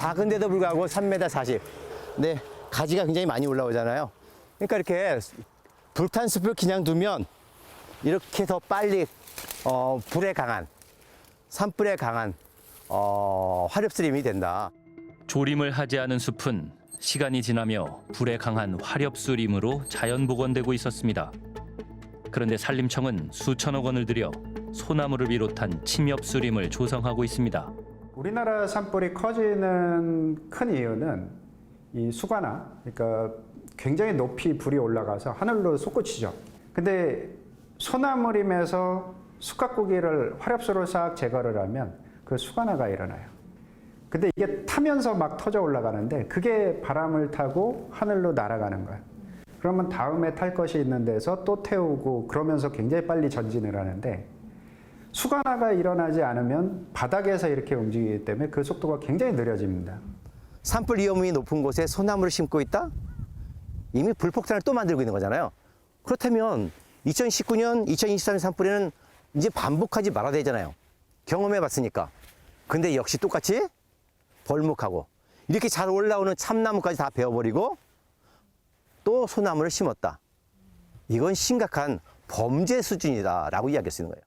작은데도 불구하고 3m 40. 네, 가지가 굉장히 많이 올라오잖아요. 그러니까 이렇게 불탄 숲을 그냥 두면 이렇게 더 빨리 어, 불에 강한 산불에 강한 어, 화렵스림이 된다. 조림을 하지 않은 숲은 시간이 지나며 불에 강한 화렵수림으로 자연 복원되고 있었습니다. 그런데 산림청은 수천억 원을 들여 소나무를 비롯한 침엽수림을 조성하고 있습니다. 우리나라 산불이 커지는 큰 이유는 이 수가나 그러니까 굉장히 높이 불이 올라가서 하늘로 솟구치죠. 근데 소나무림에서 숯가꾸기를 화렵수로 싹 제거를 하면 그 수관화가 일어나요. 근데 이게 타면서 막 터져 올라가는데 그게 바람을 타고 하늘로 날아가는 거예요. 그러면 다음에 탈 것이 있는 데서 또 태우고 그러면서 굉장히 빨리 전진을 하는데 수관화가 일어나지 않으면 바닥에서 이렇게 움직이기 때문에 그 속도가 굉장히 느려집니다. 산불 위험이 높은 곳에 소나무를 심고 있다? 이미 불폭탄을 또 만들고 있는 거잖아요. 그렇다면 2019년, 2023년 산불에는 이제 반복하지 말아야 되잖아요. 경험해 봤으니까. 근데 역시 똑같이 벌목하고 이렇게 잘 올라오는 참나무까지 다 베어버리고 또 소나무를 심었다. 이건 심각한 범죄 수준이다라고 있는 거예요.